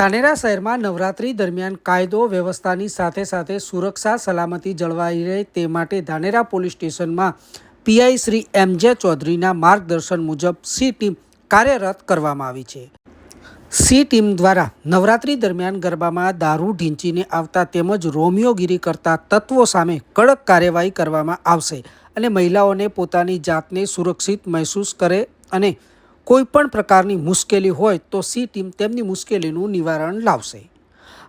ધાનેરા શહેરમાં નવરાત્રી દરમિયાન કાયદો, વ્યવસ્થાની સાથે સાથે સુરક્ષા, સલામતી જળવાઈ રહે તે માટે ધાનેરા પોલીસ સ્ટેશનમાં પીઆઈ શ્રી એમ જે ચૌધરીના માર્ગદર્શન મુજબ સી ટીમ કાર્યરત કરવામાં આવી છે. સી ટીમ દ્વારા નવરાત્રી દરમિયાન ગરબામાં દારૂ ઢીંચીને આવતા તેમજ રોમિયોગીરી કરતા તત્વો સામે કડક કાર્યવાહી કરવામાં આવશે અને મહિલાઓને પોતાની જાતને સુરક્ષિત મહેસૂસ કરે અને કોઈ પણ પ્રકારની મુશ્કેલી હોય તો સી ટીમ તેમની મુશ્કેલીનું નિવારણ લાવશે.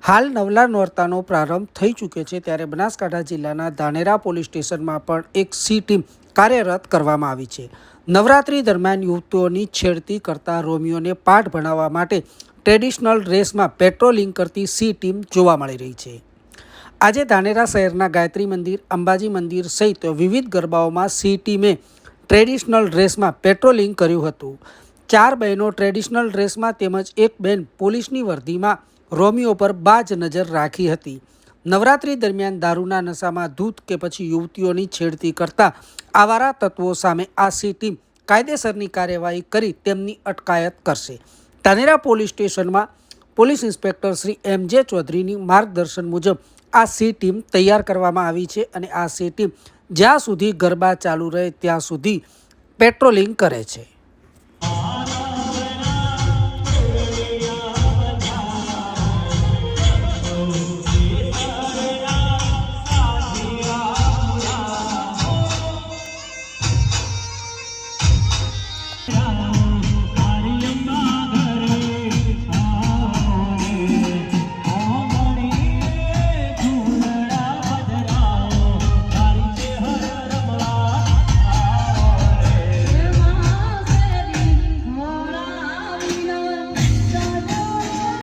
હાલ નવલા નોરતાનો પ્રારંભ થઈ ચૂક્યો છે ત્યારે બનાસકાંઠા જિલ્લાના ધાનેરા પોલીસ સ્ટેશનમાં પણ એક સી ટીમ કાર્યરત કરવામાં આવી છે. નવરાત્રી દરમિયાન યુવતીઓની છેડતી કરતા રોમિયોને પાઠ ભણાવવા માટે ટ્રેડિશનલ ડ્રેસમાં પેટ્રોલિંગ કરતી સી ટીમ જોવા મળી રહી છે. આજે ધાનેરા શહેરના ગાયત્રી મંદિર, અંબાજી મંદિર સહિત વિવિધ ગરબાઓમાં સી ટીમે ટ્રેડિશનલ ડ્રેસમાં પેટ્રોલિંગ કર્યું હતું. ચાર બહેનો ટ્રેડિશનલ ડ્રેસમાં તેમજ એક બહેન પોલીસની વર્દીમાં રોમિયો પર બાજ નજર રાખી હતી. નવરાત્રી દરમિયાન દારૂના નશામાં ધૂત કે પછી યુવતીઓની છેડતી કરતા આવારા તત્વો સામે આ સી ટીમ કાયદેસરની કાર્યવાહી કરી તેમની અટકાયત કરશે. તાનેરા પોલીસ સ્ટેશનમાં police inspector Shri M J ચૌધરીની માર્ગદર્શન મુજબ આ સી ટીમ તૈયાર કરવામાં આવી છે અને આ સી ટીમ જ્યાં સુધી ગરબા ચાલુ રહે ત્યાં સુધી પેટ્રોલિંગ કરે છે.